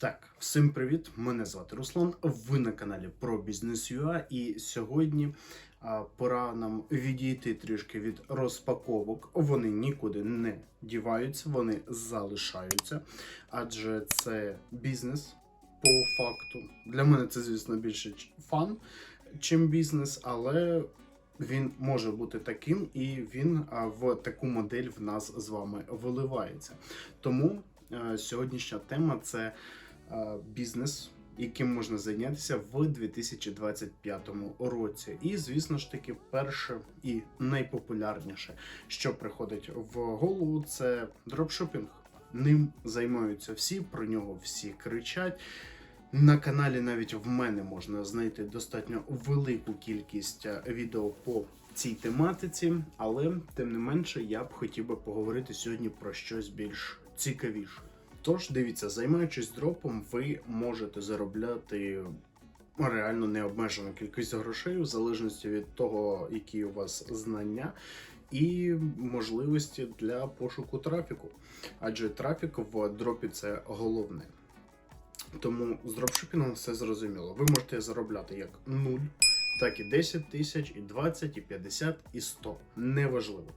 Так, всім привіт! Мене звати Руслан. Ви на каналі про бізнес.ua і сьогодні а, пора нам відійти трішки від розпаковок. Вони нікуди не діваються, вони залишаються, адже це бізнес по факту. Для мене це, звісно, більше фан, чим бізнес, але він може бути таким, і він в таку модель в нас з вами виливається. Тому сьогоднішня тема це бізнес, яким можна зайнятися в 2025 році. І, звісно ж таки, перше і найпопулярніше, що приходить в голову, це дропшопінг. Ним займаються всі, про нього всі кричать. На каналі навіть в мене можна знайти достатньо велику кількість е, відео по цій тематиці, але тим не менше я б хотів би поговорити сьогодні про щось більш цікавіше. Тож дивіться, займаючись дропом, ви можете заробляти реально необмежену кількість грошей в залежності від того, які у вас знання. І можливості для пошуку трафіку, адже трафік в дропі це головне. Тому з дропшипінгом все зрозуміло. Ви можете заробляти як 0, так і 10 тисяч, і 20, і 50, і 100. Неважливо.